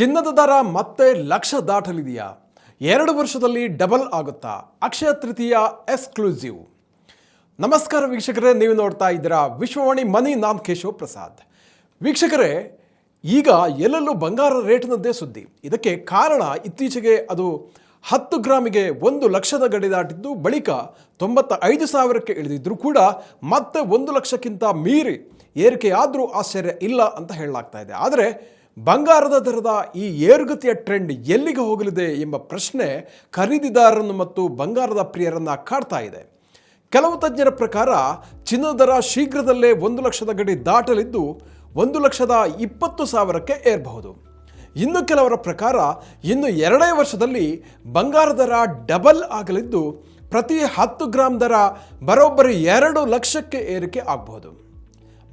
ಚಿನ್ನದ ದರ ಮತ್ತೆ ಲಕ್ಷ ದಾಟಲಿದೆಯಾ? ಎರಡು ವರ್ಷದಲ್ಲಿ ಡಬಲ್ ಆಗುತ್ತಾ? ಅಕ್ಷಯ ತೃತೀಯ ಎಕ್ಸ್ಕ್ಲೂಸಿವ್. ನಮಸ್ಕಾರ ವೀಕ್ಷಕರೇ, ನೀವು ನೋಡ್ತಾ ಇದ್ದೀರಾ ವಿಶ್ವವಾಣಿ ಮನಿ ನಾಮ್ ಕೇಶವ್ ಪ್ರಸಾದ್. ವೀಕ್ಷಕರೇ, ಈಗ ಎಲ್ಲೆಲ್ಲೂ ಬಂಗಾರ ರೇಟ್ನದ್ದೇ ಸುದ್ದಿ. ಇದಕ್ಕೆ ಕಾರಣ ಇತ್ತೀಚೆಗೆ ಅದು ಹತ್ತು ಗ್ರಾಮಿಗೆ ಒಂದು ಲಕ್ಷದ ಗಡಿ ದಾಟಿದ್ದು, ಬಳಿಕ ತೊಂಬತ್ತ ಐದು ಸಾವಿರಕ್ಕೆ ಇಳಿದಿದ್ದರೂ ಕೂಡ ಮತ್ತೆ ಒಂದು ಲಕ್ಷಕ್ಕಿಂತ ಮೀರಿ ಏರಿಕೆಯಾದರೂ ಆಶ್ಚರ್ಯ ಇಲ್ಲ ಅಂತ ಹೇಳಲಾಗ್ತಾ ಇದೆ. ಆದರೆ ಬಂಗಾರದ ದರದ ಈ ಏರುಗತಿಯ ಟ್ರೆಂಡ್ ಎಲ್ಲಿಗೆ ಹೋಗಲಿದೆ ಎಂಬ ಪ್ರಶ್ನೆ ಖರೀದಿದಾರರನ್ನು ಮತ್ತು ಬಂಗಾರದ ಪ್ರಿಯರನ್ನು ಕಾಡ್ತಾ ಇದೆ. ಕೆಲವು ತಜ್ಞರ ಪ್ರಕಾರ ಚಿನ್ನದ ದರ ಶೀಘ್ರದಲ್ಲೇ ಒಂದು ಲಕ್ಷದ ಗಡಿ ದಾಟಲಿದ್ದು ಒಂದು ಲಕ್ಷದ ಇಪ್ಪತ್ತು ಸಾವಿರಕ್ಕೆ ಏರಬಹುದು. ಇನ್ನು ಕೆಲವರ ಪ್ರಕಾರ ಇನ್ನು ಎರಡೇ ವರ್ಷದಲ್ಲಿ ಬಂಗಾರ ದರ ಡಬಲ್ ಆಗಲಿದ್ದು ಪ್ರತಿ ಹತ್ತು ಗ್ರಾಂ ದರ ಬರೋಬ್ಬರಿ ಎರಡು ಲಕ್ಷಕ್ಕೆ ಏರಿಕೆ ಆಗಬಹುದು.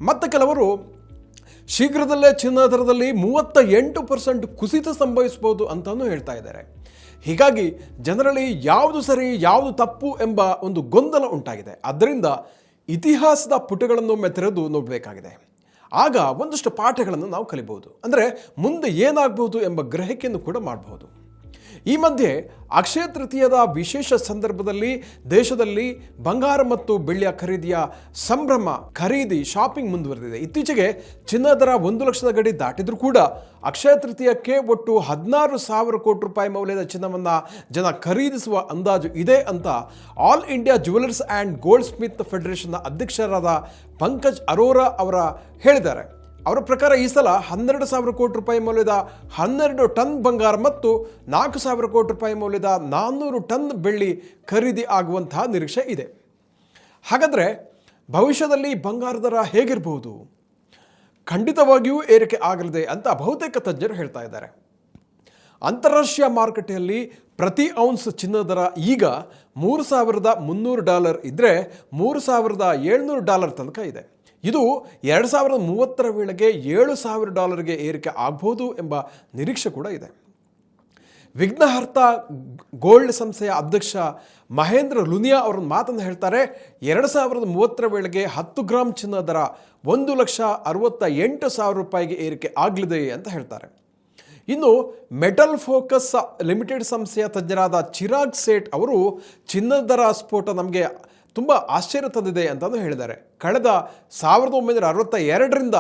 ಮತ್ತು ಕೆಲವರು ಶೀಘ್ರದಲ್ಲೇ ಚಿನ್ನ ದರದಲ್ಲಿ ಮೂವತ್ತ ಎಂಟು ಪರ್ಸೆಂಟ್ ಕುಸಿತ ಸಂಭವಿಸಬಹುದು ಅಂತಾನು ಹೇಳ್ತಾ ಇದ್ದಾರೆ. ಹೀಗಾಗಿ ಜನರಲ್ಲಿ ಯಾವುದು ಸರಿ, ಯಾವುದು ತಪ್ಪು ಎಂಬ ಒಂದು ಗೊಂದಲ ಉಂಟಾಗಿದೆ. ಆದ್ದರಿಂದ ಇತಿಹಾಸದ ಪುಟಗಳನ್ನು ಒಮ್ಮೆ ತೆರೆದು ನೋಡಬೇಕಾಗಿದೆ. ಆಗ ಒಂದಷ್ಟು ಪಾಠಗಳನ್ನು ನಾವು ಕಲಿಬಹುದು. ಅಂದರೆ ಮುಂದೆ ಏನಾಗಬಹುದು ಎಂಬ ಗ್ರಹಿಕೆಯನ್ನು ಕೂಡ ಮಾಡಬಹುದು. ಈ ಮಧ್ಯೆ ಅಕ್ಷಯ ತೃತೀಯದ ವಿಶೇಷ ಸಂದರ್ಭದಲ್ಲಿ ದೇಶದಲ್ಲಿ ಬಂಗಾರ ಮತ್ತು ಬೆಳ್ಳಿಯ ಖರೀದಿಯ ಸಂಭ್ರಮ ಖರೀದಿ ಶಾಪಿಂಗ್ ಮುಂದುವರೆದಿದೆ. ಇತ್ತೀಚೆಗೆ ಚಿನ್ನ ದರ ಒಂದು ಲಕ್ಷದ ಗಡಿ ದಾಟಿದ್ರೂ ಕೂಡ ಅಕ್ಷಯ ತೃತೀಯಕ್ಕೆ ಒಟ್ಟು ಹದಿನಾರು ಸಾವಿರ ಕೋಟಿ ರೂಪಾಯಿ ಮೌಲ್ಯದ ಚಿನ್ನವನ್ನು ಜನ ಖರೀದಿಸುವ ಅಂದಾಜು ಇದೆ ಅಂತ all India jewellers and goldsmith ಫೆಡರೇಷನ್ನ ಅಧ್ಯಕ್ಷರಾದ ಪಂಕಜ್ ಅರೋರಾ ಅವರ ಹೇಳಿದ್ದಾರೆ. ಅವರ ಪ್ರಕಾರ ಈ ಸಲ ಹನ್ನೆರಡು ಸಾವಿರ ಕೋಟಿ ರೂಪಾಯಿ ಮೌಲ್ಯದ ಹನ್ನೆರಡು ಟನ್ ಬಂಗಾರ ಮತ್ತು ನಾಲ್ಕು ಸಾವಿರ ಕೋಟಿ ರೂಪಾಯಿ ಮೌಲ್ಯದ ನಾನ್ನೂರು ಟನ್ ಬೆಳ್ಳಿ ಖರೀದಿ ಆಗುವಂತಹ ನಿರೀಕ್ಷೆ ಇದೆ. ಹಾಗಾದರೆ ಭವಿಷ್ಯದಲ್ಲಿ ಬಂಗಾರ ದರ ಹೇಗಿರಬಹುದು? ಖಂಡಿತವಾಗಿಯೂ ಏರಿಕೆ ಆಗಲಿದೆ ಅಂತ ಬಹುತೇಕ ತಜ್ಞರು ಹೇಳ್ತಾ ಇದ್ದಾರೆ. ಅಂತಾರಾಷ್ಟ್ರೀಯ ಮಾರುಕಟ್ಟೆಯಲ್ಲಿ ಪ್ರತಿ ಔನ್ಸ್ ಚಿನ್ನದ ದರ ಈಗ ಮೂರು ಸಾವಿರದ ಮುನ್ನೂರು ಡಾಲರ್ ಇದ್ದರೆ ಮೂರು ಸಾವಿರದ ಏಳ್ನೂರು ಡಾಲರ್ ತನಕ ಇದೆ. ಇದು ಎರಡು ಸಾವಿರದ ಮೂವತ್ತರ ವೇಳೆಗೆ ಏಳು ಸಾವಿರ ಡಾಲರ್ಗೆ ಏರಿಕೆ ಆಗ್ಬೋದು ಎಂಬ ನಿರೀಕ್ಷೆ ಕೂಡ ಇದೆ. ವಿಘ್ನಹರ್ತ ಗೋಲ್ಡ್ ಸಂಸ್ಥೆಯ ಅಧ್ಯಕ್ಷ ಮಹೇಂದ್ರ ಲುನಿಯಾ ಅವರ ಮಾತನ್ನು ಹೇಳ್ತಾರೆ, ಎರಡು ಸಾವಿರದ ಮೂವತ್ತರ ವೇಳೆಗೆ ಹತ್ತು ಗ್ರಾಮ್ ಚಿನ್ನ ದರ ಒಂದು ಲಕ್ಷ ಅರವತ್ತ ಎಂಟು ಸಾವಿರ ರೂಪಾಯಿಗೆ ಏರಿಕೆ ಆಗಲಿದೆ ಅಂತ ಹೇಳ್ತಾರೆ. ಇನ್ನು ಮೆಟಲ್ ಫೋಕಸ್ ಲಿಮಿಟೆಡ್ ಸಂಸ್ಥೆಯ ತಜ್ಞರಾದ ಚಿರಾಗ್ ಸೇಠ್ ಅವರು ಚಿನ್ನದ ದರ ಸ್ಫೋಟ ನಮಗೆ ತುಂಬ ಆಶ್ಚರ್ಯ ತಂದಿದೆ ಅಂತಂದು ಹೇಳಿದ್ದಾರೆ. ಕಳೆದ ಸಾವಿರದ ಒಂಬೈನೂರ ಅರವತ್ತ ಎರಡರಿಂದ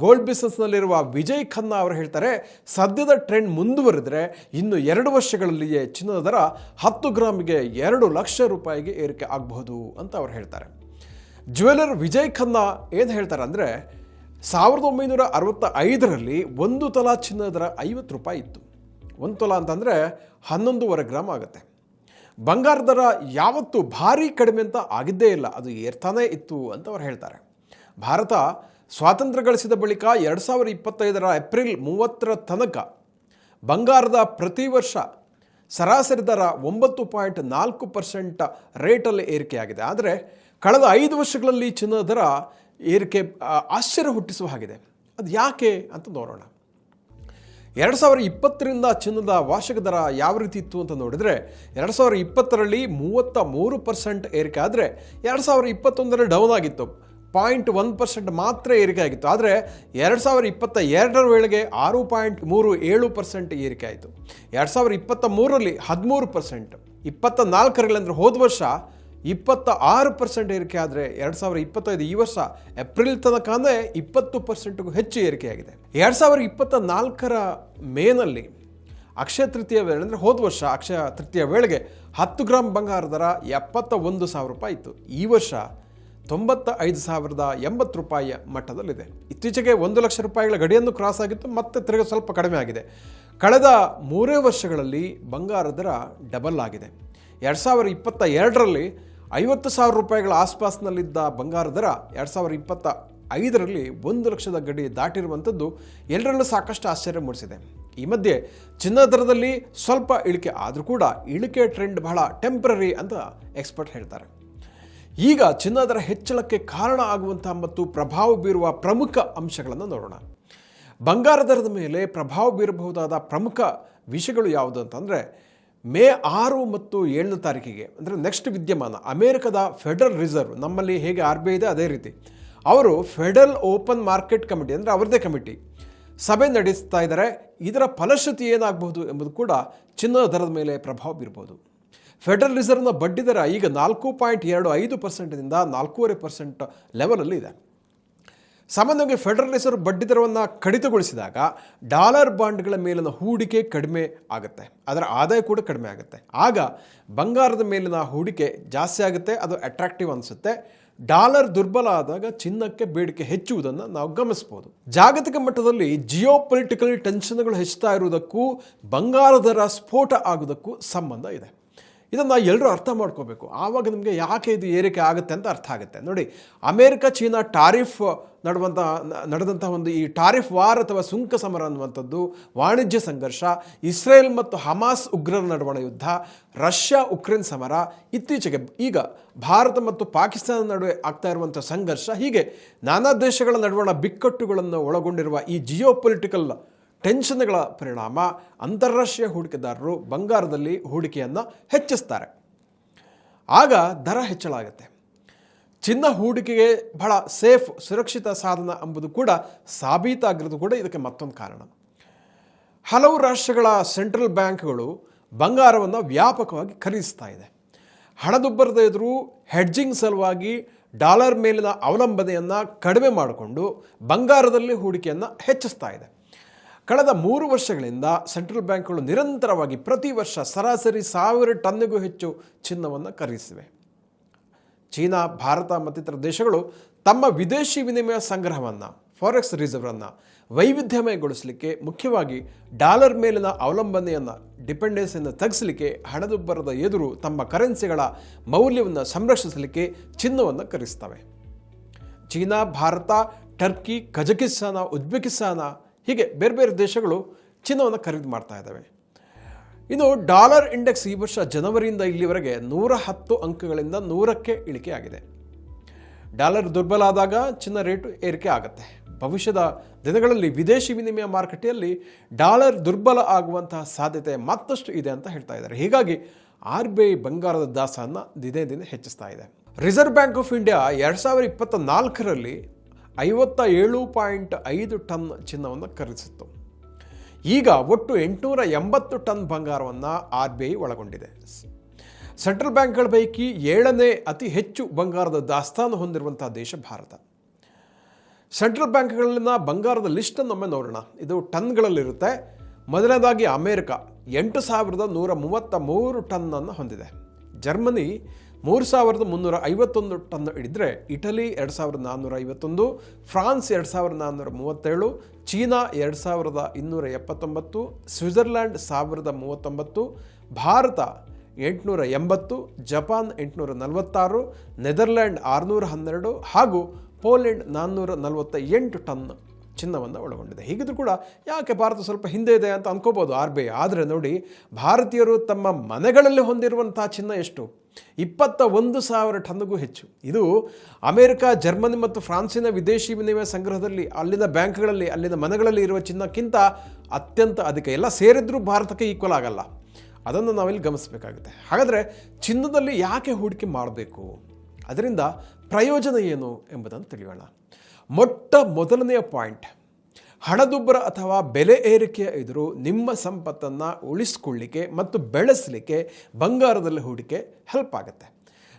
ಗೋಲ್ಡ್ ಬಿಸ್ನೆಸ್ನಲ್ಲಿರುವ ವಿಜಯ್ ಖನ್ನಾ ಅವರು ಹೇಳ್ತಾರೆ, ಸದ್ಯದ ಟ್ರೆಂಡ್ ಮುಂದುವರೆದರೆ ಇನ್ನು ಎರಡು ವರ್ಷಗಳಲ್ಲಿಯೇ ಚಿನ್ನದ ದರ ಹತ್ತು ಗ್ರಾಮಿಗೆ ಎರಡು ಲಕ್ಷ ರೂಪಾಯಿಗೆ ಏರಿಕೆ ಆಗಬಹುದು ಅಂತ ಅವರು ಹೇಳ್ತಾರೆ. ಜ್ಯುವೆಲರ್ ವಿಜಯ್ ಖನ್ನಾ ಏನು ಹೇಳ್ತಾರೆ ಅಂದರೆ, ಸಾವಿರದ ಒಂಬೈನೂರ ಅರವತ್ತ ಐದರಲ್ಲಿ ಒಂದು ತಲಾ ಚಿನ್ನದ ದರ ಐವತ್ತು ರೂಪಾಯಿ ಇತ್ತು. ಒಂದು ತಲಾ ಅಂತಂದರೆ ಹನ್ನೊಂದೂವರೆ ಗ್ರಾಮ್ ಆಗುತ್ತೆ. ಬಂಗಾರ ದರ ಯಾವತ್ತೂ ಭಾರಿ ಕಡಿಮೆ ಅಂತ ಆಗಿದ್ದೇ ಇಲ್ಲ. ಅದು ಏರ್ತಾನೇ ಇತ್ತು ಅಂತ ಅವ್ರು ಹೇಳ್ತಾರೆ. ಭಾರತ ಸ್ವಾತಂತ್ರ್ಯ ಗಳಿಸಿದ ಬಳಿಕ ಎರಡು ಸಾವಿರದ ಇಪ್ಪತ್ತೈದರ ಏಪ್ರಿಲ್ ಮೂವತ್ತರ ತನಕ ಬಂಗಾರದ ಪ್ರತಿ ವರ್ಷ ಸರಾಸರಿ ದರ ಒಂಬತ್ತು ಪಾಯಿಂಟ್ ನಾಲ್ಕು ಪರ್ಸೆಂಟ್ ರೇಟಲ್ಲಿ ಏರಿಕೆಯಾಗಿದೆ. ಆದರೆ ಕಳೆದ ಐದು ವರ್ಷಗಳಲ್ಲಿ ಚಿನ್ನದ ದರ ಏರಿಕೆ ಆಶ್ಚರ್ಯ ಹುಟ್ಟಿಸುವ ಹಾಗಿದೆ. ಅದು ಯಾಕೆ ಅಂತ ನೋಡೋಣ. ಎರಡು ಸಾವಿರ ಇಪ್ಪತ್ತರಿಂದ ಚಿನ್ನದ ವಾರ್ಷಿಕ ದರ ಯಾವ ರೀತಿ ಇತ್ತು ಅಂತ ನೋಡಿದರೆ ಎರಡು ಸಾವಿರ ಇಪ್ಪತ್ತರಲ್ಲಿ ಮೂವತ್ತ ಮೂರು ಪರ್ಸೆಂಟ್ ಏರಿಕೆ ಆದರೆ ಎರಡು ಸಾವಿರ ಇಪ್ಪತ್ತೊಂದರಲ್ಲಿ ಡೌನ್ ಆಗಿತ್ತು. ಪಾಯಿಂಟ್ ಒನ್ ಪರ್ಸೆಂಟ್ ಮಾತ್ರ ಏರಿಕೆ ಆಗಿತ್ತು. ಆದರೆ ಎರಡು ಸಾವಿರ ಇಪ್ಪತ್ತ ಎರಡರ ವೇಳೆಗೆ ಆರು ಪಾಯಿಂಟ್ ಮೂರು ಏಳು ಪರ್ಸೆಂಟ್ ಏರಿಕೆ ಆಯಿತು. ಎರಡು ಸಾವಿರ ಇಪ್ಪತ್ತ ಮೂರರಲ್ಲಿ ಹದಿಮೂರು ಪರ್ಸೆಂಟ್. ಇಪ್ಪತ್ತ ನಾಲ್ಕರಲ್ಲಿ ಅಂದರೆ ಹೋದ ವರ್ಷ ಇಪ್ಪತ್ತ ಆರು ಪರ್ಸೆಂಟ್ ಏರಿಕೆ ಆದರೆ ಎರಡು ಸಾವಿರ ಇಪ್ಪತ್ತೈದು ಈ ವರ್ಷ ಏಪ್ರಿಲ್ ತನಕನೇ ಇಪ್ಪತ್ತು ಪರ್ಸೆಂಟ್ಗೂ ಹೆಚ್ಚು ಏರಿಕೆಯಾಗಿದೆ. ಎರಡು ಸಾವಿರದ ಇಪ್ಪತ್ತ ನಾಲ್ಕರ ಮೇನಲ್ಲಿ ಅಕ್ಷಯ ತೃತೀಯ ವೇಳೆ, ಅಂದರೆ ಹೋದ ವರ್ಷ ಅಕ್ಷಯ ತೃತೀಯ ವೇಳೆಗೆ ಹತ್ತು ಗ್ರಾಮ್ ಬಂಗಾರ ದರ ಎಪ್ಪತ್ತ ಒಂದು ಸಾವಿರ ರೂಪಾಯಿ ಇತ್ತು. ಈ ವರ್ಷ ತೊಂಬತ್ತ ಐದು ಸಾವಿರದ ಎಂಬತ್ತು ರೂಪಾಯಿಯ ಮಟ್ಟದಲ್ಲಿದೆ. ಇತ್ತೀಚೆಗೆ ಒಂದು ಲಕ್ಷ ರೂಪಾಯಿಗಳ ಗಡಿಯನ್ನು ಕ್ರಾಸ್ ಆಗಿತ್ತು, ಮತ್ತೆ ತಿರುಗಿ ಸ್ವಲ್ಪ ಕಡಿಮೆ ಆಗಿದೆ. ಕಳೆದ ಮೂರೇ ವರ್ಷಗಳಲ್ಲಿ ಬಂಗಾರ ದರ ಡಬಲ್ ಆಗಿದೆ. ಎರಡು ಸಾವಿರದ ಇಪ್ಪತ್ತ ಎರಡರಲ್ಲಿ ಐವತ್ತು ಸಾವಿರ ರೂಪಾಯಿಗಳ ಆಸ್ಪಾಸ್ನಲ್ಲಿದ್ದ ಬಂಗಾರ ದರ ಎರಡು ಸಾವಿರ ಇಪ್ಪತ್ತ ಐದರಲ್ಲಿ ಒಂದು ಲಕ್ಷದ ಗಡಿ ದಾಟಿರುವಂಥದ್ದು ಎಲ್ಲರಲ್ಲೂ ಸಾಕಷ್ಟು ಆಶ್ಚರ್ಯ ಮೂಡಿಸಿದೆ. ಈ ಮಧ್ಯೆ ಚಿನ್ನ ದರದಲ್ಲಿ ಸ್ವಲ್ಪ ಇಳಿಕೆ ಆದರೂ ಕೂಡ ಇಳಿಕೆ ಟ್ರೆಂಡ್ ಬಹಳ ಟೆಂಪ್ರರಿ ಅಂತ ಎಕ್ಸ್ಪರ್ಟ್ ಹೇಳ್ತಾರೆ. ಈಗ ಚಿನ್ನ ದರ ಹೆಚ್ಚಳಕ್ಕೆ ಕಾರಣ ಆಗುವಂತಹ ಮತ್ತು ಪ್ರಭಾವ ಬೀರುವ ಪ್ರಮುಖ ಅಂಶಗಳನ್ನು ನೋಡೋಣ. ಬಂಗಾರ ದರದ ಮೇಲೆ ಪ್ರಭಾವ ಬೀರಬಹುದಾದ ಪ್ರಮುಖ ವಿಷಯಗಳು ಯಾವುದು ಅಂತಂದರೆ ಮೇ ಆರು ಮತ್ತು ಏಳನೇ ತಾರೀಕಿಗೆ, ಅಂದರೆ ನೆಕ್ಸ್ಟ್ ವಿದ್ಯಮಾನ ಅಮೇರಿಕದ ಫೆಡರಲ್ ರಿಸರ್ವ್ ನಮ್ಮಲ್ಲಿ ಹೇಗೆ ಆರ್ ಬಿ ಐ ಇದೆ ಅದೇ ರೀತಿ. ಅವರು ಫೆಡರಲ್ ಓಪನ್ ಮಾರ್ಕೆಟ್ ಕಮಿಟಿ ಅಂದರೆ ಅವರದೇ ಕಮಿಟಿ ಸಭೆ ನಡೆಸ್ತಾ ಇದ್ದಾರೆ. ಇದರ ಫಲಶ್ರುತಿ ಏನಾಗಬಹುದು ಎಂಬುದು ಕೂಡ ಚಿನ್ನದ ದರದ ಮೇಲೆ ಪ್ರಭಾವ ಬೀರ್ಬೋದು. ಫೆಡರಲ್ ರಿಸರ್ವ್ನ ಬಡ್ಡಿ ದರ ಈಗ ನಾಲ್ಕು ಪಾಯಿಂಟ್ ಎರಡು ಐದು ಪರ್ಸೆಂಟ್ನಿಂದ ನಾಲ್ಕೂವರೆ ಪರ್ಸೆಂಟ್ ಲೆವೆಲಲ್ಲಿ ಇದೆ. ಸಾಮಾನ್ಯವಾಗಿ ಫೆಡರಲ್ ರಿಸರ್ವ್ ಬಡ್ಡಿ ದರವನ್ನು ಕಡಿತಗೊಳಿಸಿದಾಗ ಡಾಲರ್ ಬಾಂಡ್ಗಳ ಮೇಲಿನ ಹೂಡಿಕೆ ಕಡಿಮೆ ಆಗುತ್ತೆ. ಅದರ ಆದಾಯ ಕೂಡ ಕಡಿಮೆ ಆಗುತ್ತೆ. ಆಗ ಬಂಗಾರದ ಮೇಲಿನ ಹೂಡಿಕೆ ಜಾಸ್ತಿ ಆಗುತ್ತೆ. ಅದು ಅಟ್ರಾಕ್ಟಿವ್ ಅನಿಸುತ್ತೆ. ಡಾಲರ್ ದುರ್ಬಲ ಆದಾಗ ಚಿನ್ನಕ್ಕೆ ಬೇಡಿಕೆ ಹೆಚ್ಚುವುದನ್ನು ನಾವು ಗಮನಿಸ್ಬೋದು ಜಾಗತಿಕ ಮಟ್ಟದಲ್ಲಿ ಜಿಯೋ ಪೊಲಿಟಿಕಲ್ ಟೆನ್ಷನ್ಗಳು ಹೆಚ್ಚುತ್ತಾ ಇರುವುದಕ್ಕೂ ಬಂಗಾರ ದರ ಸ್ಫೋಟ ಆಗುವುದಕ್ಕೂ ಸಂಬಂಧ ಇದೆ. ಇದನ್ನು ಎಲ್ಲರೂ ಅರ್ಥ ಮಾಡ್ಕೋಬೇಕು. ಆವಾಗ ನಿಮಗೆ ಯಾಕೆ ಇದು ಏರಿಕೆ ಆಗುತ್ತೆ ಅಂತ ಅರ್ಥ ಆಗುತ್ತೆ. ನೋಡಿ, ಅಮೇರಿಕ, ಚೀನಾ ಟಾರಿಫ್ ನಡುವಂಥ ನಡೆದಂಥ ಒಂದು ಈ ಟಾರಿಫ್ ವಾರ್ ಅಥವಾ ಸುಂಕ ಸಮರ ಅನ್ನುವಂಥದ್ದು, ವಾಣಿಜ್ಯ ಸಂಘರ್ಷ, ಇಸ್ರೇಲ್ ಮತ್ತು ಹಮಾಸ್ ಉಗ್ರರ ನಡುವಣ ಯುದ್ಧ, ರಷ್ಯಾ ಉಕ್ರೇನ್ ಸಮರ, ಇತ್ತೀಚೆಗೆ ಈಗ ಭಾರತ ಮತ್ತು ಪಾಕಿಸ್ತಾನ ನಡುವೆ ಆಗ್ತಾ ಇರುವಂಥ ಸಂಘರ್ಷ, ಹೀಗೆ ನಾನಾ ದೇಶಗಳ ನಡುವಣ ಬಿಕ್ಕಟ್ಟುಗಳನ್ನು ಒಳಗೊಂಡಿರುವ ಈ ಜಿಯೋ ಪೊಲಿಟಿಕಲ್ ಟೆನ್ಷನ್ಗಳ ಪರಿಣಾಮ ಅಂತಾರಾಷ್ಟ್ರೀಯ ಹೂಡಿಕೆದಾರರು ಬಂಗಾರದಲ್ಲಿ ಹೂಡಿಕೆಯನ್ನು ಹೆಚ್ಚಿಸ್ತಾರೆ. ಆಗ ದರ ಹೆಚ್ಚಳ ಆಗುತ್ತೆ ಚಿನ್ನ ಹೂಡಿಕೆಗೆ ಬಹಳ ಸೇಫ್, ಸುರಕ್ಷಿತ ಸಾಧನ ಎಂಬುದು ಕೂಡ ಸಾಬೀತಾಗಿರೋದು ಕೂಡ ಇದಕ್ಕೆ ಮತ್ತೊಂದು ಕಾರಣ. ಹಲವು ರಾಷ್ಟ್ರಗಳ ಸೆಂಟ್ರಲ್ ಬ್ಯಾಂಕ್ಗಳು ಬಂಗಾರವನ್ನು ವ್ಯಾಪಕವಾಗಿ ಖರೀದಿಸ್ತಾ ಇದೆ. ಹಣದುಬ್ಬರದ ಎದುರು ಹೆಡ್ಜಿಂಗ್ ಸಲುವಾಗಿ ಡಾಲರ್ ಮೇಲಿನ ಅವಲಂಬನೆಯನ್ನು ಕಡಿಮೆ ಮಾಡಿಕೊಂಡು ಬಂಗಾರದಲ್ಲಿ ಹೂಡಿಕೆಯನ್ನು ಹೆಚ್ಚಿಸ್ತಾ ಇದೆ. ಕಳೆದ ಮೂರು ವರ್ಷಗಳಿಂದ ಸೆಂಟ್ರಲ್ ಬ್ಯಾಂಕ್ಗಳು ನಿರಂತರವಾಗಿ ಪ್ರತಿ ವರ್ಷ ಸರಾಸರಿ ಸಾವಿರ ಟನ್ಗೂ ಹೆಚ್ಚು ಚಿನ್ನವನ್ನು ಖರೀದಿಸಿವೆ. ಚೀನಾ, ಭಾರತ ಮತ್ತಿತರ ದೇಶಗಳು ತಮ್ಮ ವಿದೇಶಿ ವಿನಿಮಯ ಸಂಗ್ರಹವನ್ನು ಫಾರೆಕ್ಸ್ ರಿಸರ್ವನ್ನು ವೈವಿಧ್ಯಮಯಗೊಳಿಸಲಿಕ್ಕೆ ಮುಖ್ಯವಾಗಿ ಡಾಲರ್ ಮೇಲಿನ ಅವಲಂಬನೆಯನ್ನು, ಡಿಪೆಂಡೆನ್ಸಿಯನ್ನು ತಗ್ಗಿಸಲಿಕ್ಕೆ ಹಣದುಬ್ಬರದ ಎದುರು ತಮ್ಮ ಕರೆನ್ಸಿಗಳ ಮೌಲ್ಯವನ್ನು ಸಂರಕ್ಷಿಸಲಿಕ್ಕೆ ಚಿನ್ನವನ್ನು ಖರೀದಿಸ್ತವೆ. China, Bharat, Turkey, Kazakhstan, Uzbekistan ಹೀಗೆ ಬೇರೆ ಬೇರೆ ದೇಶಗಳು ಚಿನ್ನವನ್ನು ಖರೀದಿ ಮಾಡ್ತಾ ಇದ್ದಾವೆ. ಇನ್ನು ಡಾಲರ್ ಇಂಡೆಕ್ಸ್ ಈ ವರ್ಷ ಜನವರಿಯಿಂದ ಇಲ್ಲಿವರೆಗೆ ನೂರ ಹತ್ತು ಅಂಕಗಳಿಂದ ನೂರಕ್ಕೆ ಇಳಿಕೆ ಆಗಿದೆ. ಡಾಲರ್ ದುರ್ಬಲ ಆದಾಗ ಚಿನ್ನ ರೇಟು ಏರಿಕೆ ಆಗುತ್ತೆ. ಭವಿಷ್ಯದ ದಿನಗಳಲ್ಲಿ ವಿದೇಶಿ ವಿನಿಮಯ ಮಾರುಕಟ್ಟೆಯಲ್ಲಿ ಡಾಲರ್ ದುರ್ಬಲ ಆಗುವಂತಹ ಸಾಧ್ಯತೆ ಮತ್ತಷ್ಟು ಇದೆ ಅಂತ ಹೇಳ್ತಾ ಇದ್ದಾರೆ. ಹೀಗಾಗಿ ಆರ್ ಬಿ ಐ ಬಂಗಾರದ ದಾಸವನ್ನು ದಿನೇ ದಿನೇ ಹೆಚ್ಚಿಸ್ತಾ ಇದೆ. ರಿಸರ್ವ್ ಬ್ಯಾಂಕ್ ಆಫ್ ಇಂಡಿಯಾ ಎರಡು ಸಾವಿರದ ಇಪ್ಪತ್ತ ನಾಲ್ಕರಲ್ಲಿ ಐವತ್ತ ಏಳು ಪಾಯಿಂಟ್ ಐದು ಟನ್ ಚಿನ್ನವನ್ನು ಖರೀದಿಸಿತ್ತು. ಈಗ ಒಟ್ಟು ಎಂಟುನೂರ ಎಂಬತ್ತು ಟನ್ ಬಂಗಾರವನ್ನು ಆರ್ ಬಿ ಐ ಒಳಗೊಂಡಿದೆ. ಸೆಂಟ್ರಲ್ ಬ್ಯಾಂಕ್ಗಳ ಪೈಕಿ ಏಳನೇ ಅತಿ ಹೆಚ್ಚು ಬಂಗಾರದ ದಾಸ್ತಾನು ಹೊಂದಿರುವಂಥ ದೇಶ ಭಾರತ. ಸೆಂಟ್ರಲ್ ಬ್ಯಾಂಕ್ಗಳಲ್ಲಿನ ಬಂಗಾರದ ಲಿಸ್ಟನ್ನು ಒಮ್ಮೆ ನೋಡೋಣ. ಇದು ಟನ್ಗಳಲ್ಲಿರುತ್ತೆ. ಮೊದಲನೇದಾಗಿ ಅಮೇರಿಕ ಎಂಟು ಸಾವಿರದ ನೂರ ಮೂವತ್ತ ಮೂರು ಟನ್ನನ್ನು ಹೊಂದಿದೆ. ಜರ್ಮನಿ ಮೂರು ಸಾವಿರದ ಮುನ್ನೂರ ಐವತ್ತೊಂದು ಟನ್ ಹಿಡಿದ್ರೆ ಇಟಲಿ ಎರಡು ಸಾವಿರದ ನಾನ್ನೂರ ಐವತ್ತೊಂದು, ಫ್ರಾನ್ಸ್ ಎರಡು ಸಾವಿರದ ನಾನ್ನೂರ ಮೂವತ್ತೇಳು, ಚೀನಾ ಎರಡು ಸಾವಿರದ ಇನ್ನೂರ ಎಪ್ಪತ್ತೊಂಬತ್ತು, ಸ್ವಿಟ್ಜರ್ಲ್ಯಾಂಡ್ ಸಾವಿರದ ಮೂವತ್ತೊಂಬತ್ತು, ಭಾರತ ಎಂಟುನೂರ ಎಂಬತ್ತು, ಜಪಾನ್ ಎಂಟುನೂರ ನಲವತ್ತಾರು ನೆದರ್ಲ್ಯಾಂಡ್ ಆರುನೂರ ಹನ್ನೆರಡು ಹಾಗೂ ಪೋಲೆಂಡ್ ನಾನ್ನೂರ ನಲವತ್ತ ಎಂಟು ಟನ್ ಚಿನ್ನವನ್ನು ಒಳಗೊಂಡಿದೆ. ಹೀಗಿದ್ರೂ ಕೂಡ ಯಾಕೆ ಭಾರತ ಸ್ವಲ್ಪ ಹಿಂದೆ ಇದೆ ಅಂತ ಅನ್ಕೋಬೋದು ಆರ್ ಬಿ ಆದರೆ ನೋಡಿ, ಭಾರತೀಯರು ತಮ್ಮ ಮನೆಗಳಲ್ಲಿ ಹೊಂದಿರುವಂತಹ ಚಿನ್ನ ಎಷ್ಟು? ಇಪ್ಪತ್ತ ಒಂದು ಸಾವಿರ ಟನ್ಗೂ ಹೆಚ್ಚು. ಇದು ಅಮೆರಿಕ, ಜರ್ಮನಿ ಮತ್ತು ಫ್ರಾನ್ಸಿನ ವಿದೇಶಿ ವಿನಿಮಯ ಸಂಗ್ರಹದಲ್ಲಿ, ಅಲ್ಲಿನ ಬ್ಯಾಂಕ್ಗಳಲ್ಲಿ, ಅಲ್ಲಿನ ಮನೆಗಳಲ್ಲಿ ಇರುವ ಚಿನ್ನಕ್ಕಿಂತ ಅತ್ಯಂತ ಅಧಿಕ. ಎಲ್ಲ ಸೇರಿದ್ರೂ ಭಾರತಕ್ಕೆ ಈಕ್ವಲ್ ಆಗಲ್ಲ. ಅದನ್ನು ನಾವಿಲ್ಲಿ ಗಮನಿಸಬೇಕಾಗುತ್ತೆ. ಹಾಗಾದರೆ ಚಿನ್ನದಲ್ಲಿ ಯಾಕೆ ಹೂಡಿಕೆ ಮಾಡಬೇಕು? ಅದರಿಂದ ಪ್ರಯೋಜನ ಏನು ಎಂಬುದನ್ನು ತಿಳಿಯೋಣ. ಮೊಟ್ಟ ಮೊದಲನೆಯ ಪಾಯಿಂಟ್. ಹಣದುಬ್ಬರ ಅಥವಾ ಬೆಲೆ ಏರಿಕೆಯ ಎದುರು ನಿಮ್ಮ ಸಂಪತ್ತನ್ನು ಉಳಿಸ್ಕೊಳ್ಳಿಕ್ಕೆ ಮತ್ತು ಬೆಳೆಸಲಿಕ್ಕೆ ಬಂಗಾರದಲ್ಲಿ ಹೂಡಿಕೆ ಹೆಲ್ಪ್ ಆಗುತ್ತೆ.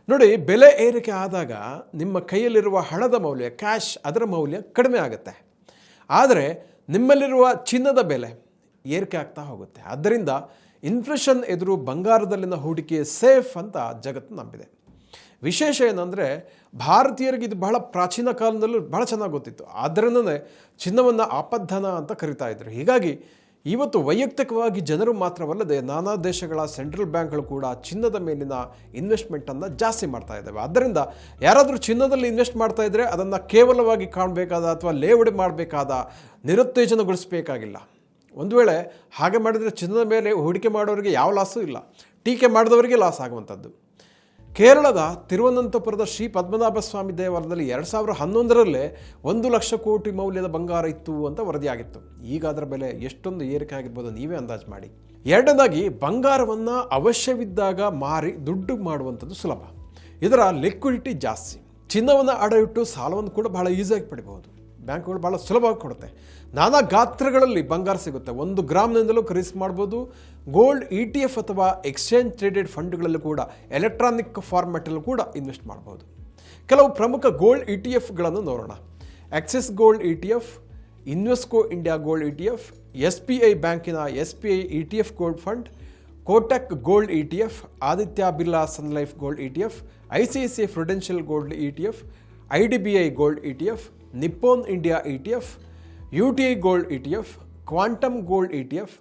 ನೋಡಿ, ಬೆಲೆ ಏರಿಕೆ ಆದಾಗ ನಿಮ್ಮ ಕೈಯಲ್ಲಿರುವ ಹಣದ ಮೌಲ್ಯ ಕ್ಯಾಶ್ ಅದರ ಮೌಲ್ಯ ಕಡಿಮೆ ಆಗುತ್ತೆ. ಆದರೆ ನಿಮ್ಮಲ್ಲಿರುವ ಚಿನ್ನದ ಬೆಲೆ ಏರಿಕೆ ಆಗ್ತಾ ಹೋಗುತ್ತೆ. ಆದ್ದರಿಂದ ಇನ್ಫ್ಲೇಷನ್ ಎದುರು ಬಂಗಾರದಲ್ಲಿನ ಹೂಡಿಕೆ ಸೇಫ್ ಅಂತ ಜಗತ್ತು ನಂಬಿದೆ. ವಿಶೇಷ ಏನಂದರೆ ಭಾರತೀಯರಿಗೆ ಇದು ಬಹಳ ಪ್ರಾಚೀನ ಕಾಲದಲ್ಲೂ ಬಹಳ ಚೆನ್ನಾಗಿ ಗೊತ್ತಿತ್ತು. ಆದ್ದರಿಂದ ಚಿನ್ನವನ್ನು ಆಪದ್ಧನ ಅಂತ ಕರಿತಾ ಇದ್ರು. ಹೀಗಾಗಿ ಇವತ್ತು ವೈಯಕ್ತಿಕವಾಗಿ ಜನರು ಮಾತ್ರವಲ್ಲದೆ ನಾನಾ ದೇಶಗಳ ಸೆಂಟ್ರಲ್ ಬ್ಯಾಂಕ್ಗಳು ಕೂಡ ಚಿನ್ನದ ಮೇಲಿನ ಇನ್ವೆಸ್ಟ್ಮೆಂಟನ್ನು ಜಾಸ್ತಿ ಮಾಡ್ತಾ ಇದ್ದಾವೆ. ಆದ್ದರಿಂದ ಯಾರಾದರೂ ಚಿನ್ನದಲ್ಲಿ ಇನ್ವೆಸ್ಟ್ ಮಾಡ್ತಾ ಇದ್ದರೆ ಅದನ್ನು ಕೇವಲವಾಗಿ ಕಾಣಬೇಕಾದ ಅಥವಾ ಲೇವಡಿ ಮಾಡಬೇಕಾದ ನಿರುತ್ತೇಜನಗೊಳಿಸಬೇಕಾಗಿಲ್ಲ. ಒಂದು ವೇಳೆ ಹಾಗೆ ಮಾಡಿದರೆ ಚಿನ್ನದ ಮೇಲೆ ಹೂಡಿಕೆ ಮಾಡೋರಿಗೆ ಯಾವ ಲಾಸೂ ಇಲ್ಲ. ಟೀಕೆ ಮಾಡಿದವರಿಗೆ ಲಾಸ್ ಆಗುವಂಥದ್ದು. ಕೇರಳದ ತಿರುವನಂತಪುರದ ಶ್ರೀ ಪದ್ಮನಾಭ ಸ್ವಾಮಿ ದೇವಾಲಯದಲ್ಲಿ ಎರಡು ಸಾವಿರ ಹನ್ನೊಂದರಲ್ಲೇ ಒಂದು ಲಕ್ಷ ಕೋಟಿ ಮೌಲ್ಯದ ಬಂಗಾರ ಇತ್ತು ಅಂತ ವರದಿಯಾಗಿತ್ತು. ಈಗ ಅದರ ಬೆಲೆ ಎಷ್ಟೊಂದು ಏರಿಕೆ ಆಗಿರ್ಬೋದು ನೀವೇ ಅಂದಾಜು ಮಾಡಿ. ಎರಡನೇದಾಗಿ, ಬಂಗಾರವನ್ನು ಅವಶ್ಯವಿದ್ದಾಗ ಮಾರಿ ದುಡ್ಡು ಮಾಡುವಂಥದ್ದು ಸುಲಭ. ಇದರ ಲಿಕ್ವಿಡಿಟಿ ಜಾಸ್ತಿ. ಚಿನ್ನವನ್ನು ಅಡ ಇಟ್ಟು ಸಾಲವನ್ನು ಕೂಡ ಬಹಳ ಈಸಿಯಾಗಿ ಪಡಿಬಹುದು. ಬ್ಯಾಂಕ್ಗಳು ಭಾಳ ಸುಲಭವಾಗಿ ಕೊಡುತ್ತೆ. ನಾನಾ ಗಾತ್ರಗಳಲ್ಲಿ ಬಂಗಾರ ಸಿಗುತ್ತೆ. ಒಂದು ಗ್ರಾಮ್ನಿಂದಲೂ ಖರೀದಿ ಮಾಡ್ಬೋದು. ಗೋಲ್ಡ್ ಇ ಟಿ ಎಫ್ ಅಥವಾ ಎಕ್ಸ್ಚೇಂಜ್ ಟ್ರೇಡೆಡ್ ಫಂಡ್ಗಳಲ್ಲೂ ಕೂಡ ಎಲೆಕ್ಟ್ರಾನಿಕ್ ಫಾರ್ಮ್ಯಾಟಲ್ಲೂ ಕೂಡ ಇನ್ವೆಸ್ಟ್ ಮಾಡ್ಬೋದು. ಕೆಲವು ಪ್ರಮುಖ ಗೋಲ್ಡ್ ಇ ಟಿ ಎಫ್ಗಳನ್ನು ನೋಡೋಣ. Axis gold E T F, Invesco India gold E T F, S P I ಬ್ಯಾಂಕಿನ S P I E T F gold fund, Kotak gold E T F, Aditya Birla Sun Life gold E T F, I C I C I Prudential gold E T F, I D B I gold E T F Nippon India E T F U T I gold E T F quantum gold E T F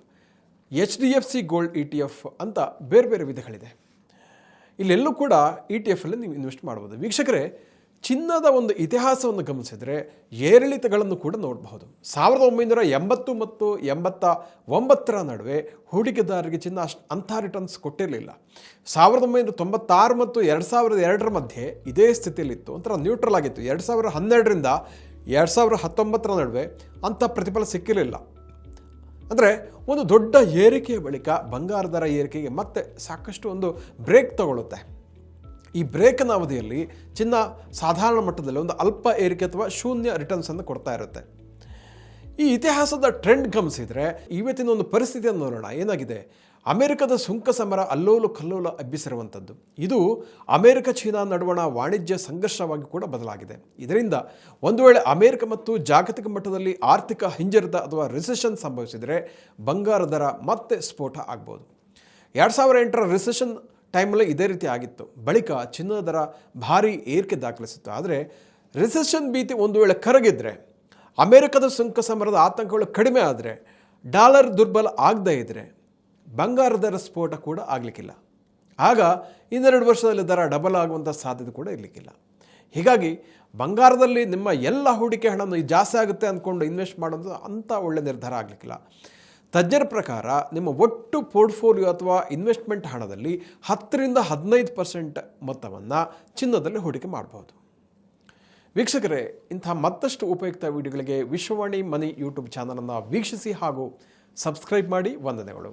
H D F C gold E T F ಅಂತ ಬೇರೆ ಬೇರೆ ವಿಧಗಳಿದೆ. ಇಲ್ಲೆಲ್ಲೂ ಕೂಡ E T ಎಫಲ್ಲಿ ನೀವು invest ಮಾಡ್ಬೋದು. ವೀಕ್ಷಕರೇ ಚಿನ್ನದ ಒಂದು ಇತಿಹಾಸವನ್ನು ಗಮನಿಸಿದರೆ ಏರಿಳಿತಗಳನ್ನು ಕೂಡ ನೋಡಬಹುದು. ಸಾವಿರದ ಒಂಬೈನೂರ ಎಂಬತ್ತು ಮತ್ತು ಎಂಬತ್ತ ಒಂಬತ್ತರ ನಡುವೆ ಹೂಡಿಕೆದಾರರಿಗೆ ಚಿನ್ನ ಅಷ್ಟು ಅಂಥ ರಿಟರ್ನ್ಸ್ ಕೊಟ್ಟಿರಲಿಲ್ಲ. ಸಾವಿರದ ಒಂಬೈನೂರ ತೊಂಬತ್ತಾರು ಮತ್ತು ಎರಡು ಸಾವಿರದ ಎರಡರ ಮಧ್ಯೆ ಇದೇ ಸ್ಥಿತಿಯಲ್ಲಿತ್ತು. ಒಂಥರ ನ್ಯೂಟ್ರಲ್ ಆಗಿತ್ತು. ಎರಡು ಸಾವಿರದ ಹನ್ನೆರಡರಿಂದ ಎರಡು ಸಾವಿರದ ಹತ್ತೊಂಬತ್ತರ ನಡುವೆ ಅಂಥ ಪ್ರತಿಫಲ ಸಿಕ್ಕಿರಲಿಲ್ಲ. ಅಂದರೆ ಒಂದು ದೊಡ್ಡ ಏರಿಕೆಯ ಬಳಿಕ ಬಂಗಾರ ದರ ಏರಿಕೆಗೆ ಮತ್ತೆ ಸಾಕಷ್ಟು ಒಂದು ಬ್ರೇಕ್ ತಗೊಳ್ಳುತ್ತೆ ಈ ಬ್ರೇಕ್ನ ಅವಧಿಯಲ್ಲಿ ಚಿನ್ನ ಸಾಧಾರಣ ಮಟ್ಟದಲ್ಲಿ ಒಂದು ಅಲ್ಪ ಏರಿಕೆ ಅಥವಾ ಶೂನ್ಯ ರಿಟರ್ನ್ಸನ್ನು ಕೊಡ್ತಾ ಇರುತ್ತೆ. ಈ ಇತಿಹಾಸದ ಟ್ರೆಂಡ್ ಗಮನಿಸಿದರೆ ಇವತ್ತಿನ ಒಂದು ಪರಿಸ್ಥಿತಿಯನ್ನು ನೋಡೋಣ. ಏನಾಗಿದೆ? ಅಮೆರಿಕದ ಸುಂಕ ಸಮರ ಅಲ್ಲೋಲು ಕಲ್ಲೋಲ ಹಬ್ಬಿಸಿರುವಂಥದ್ದು ಇದು ಅಮೆರಿಕ ಚೀನಾ ನಡುವಣ ವಾಣಿಜ್ಯ ಸಂಘರ್ಷವಾಗಿ ಕೂಡ ಬದಲಾಗಿದೆ. ಇದರಿಂದ ಒಂದು ವೇಳೆ ಅಮೆರಿಕ ಮತ್ತು ಜಾಗತಿಕ ಮಟ್ಟದಲ್ಲಿ ಆರ್ಥಿಕ ಹಿಂಜರಿತ ಅಥವಾ ರಿಸೆಷನ್ ಸಂಭವಿಸಿದರೆ ಬಂಗಾರ ದರ ಮತ್ತೆ ಸ್ಫೋಟ ಆಗ್ಬೋದು. ಎರಡು ಸಾವಿರ ಎಂಟರ ರಿಸೆಷನ್ ಟೈಮಲ್ಲಿ ಇದೇ ರೀತಿ ಆಗಿತ್ತು. ಬಳಿಕ ಚಿನ್ನದ ದರ ಭಾರಿ ಏರಿಕೆ ದಾಖಲಿಸಿತ್ತು. ಆದರೆ ರಿಸೆಷನ್ ಭೀತಿ ಒಂದು ವೇಳೆ ಕರಗಿದ್ರೆ, ಅಮೆರಿಕದ ಸುಂಕ ಸಮರದ ಆತಂಕಗಳು ಕಡಿಮೆ ಆದರೆ, ಡಾಲರ್ ದುರ್ಬಲ ಆಗದೇ ಇದ್ದರೆ ಬಂಗಾರ ದರ ಸ್ಫೋಟ ಕೂಡ ಆಗಲಿಕ್ಕಿಲ್ಲ. ಆಗ ಇನ್ನೆರಡು ವರ್ಷದಲ್ಲಿ ದರ ಡಬಲ್ ಆಗುವಂಥ ಸಾಧ್ಯತೆ ಕೂಡ ಇರಲಿಕ್ಕಿಲ್ಲ. ಹೀಗಾಗಿ ಬಂಗಾರದಲ್ಲಿ ನಿಮ್ಮ ಎಲ್ಲ ಹೂಡಿಕೆ ಹಣವನ್ನು ಜಾಸ್ತಿ ಆಗುತ್ತೆ ಅಂದ್ಕೊಂಡು ಇನ್ವೆಸ್ಟ್ ಮಾಡೋದು ಅಂಥ ಒಳ್ಳೆ ನಿರ್ಧಾರ ಆಗಲಿಕ್ಕಿಲ್ಲ. ತಜ್ಞರ ಪ್ರಕಾರ ನಿಮ್ಮ ಒಟ್ಟು ಪೋರ್ಟ್ಫೋಲಿಯೋ ಅಥವಾ ಇನ್ವೆಸ್ಟ್ಮೆಂಟ್ ಹಣದಲ್ಲಿ ಹತ್ತರಿಂದ ಹದಿನೈದು ಪರ್ಸೆಂಟ್ ಮೊತ್ತವನ್ನು ಚಿನ್ನದಲ್ಲಿ ಹೂಡಿಕೆ ಮಾಡಬಹುದು ವೀಕ್ಷಕರೇ, ಇಂಥ ಮತ್ತಷ್ಟು ಉಪಯುಕ್ತ ವಿಡಿಯೋಗಳಿಗೆ ವಿಶ್ವವಾಣಿ ಮನಿ ಯೂಟ್ಯೂಬ್ ಚಾನಲನ್ನು ವೀಕ್ಷಿಸಿ ಹಾಗೂ ಸಬ್ಸ್ಕ್ರೈಬ್ ಮಾಡಿ ವಂದನೆಗಳು.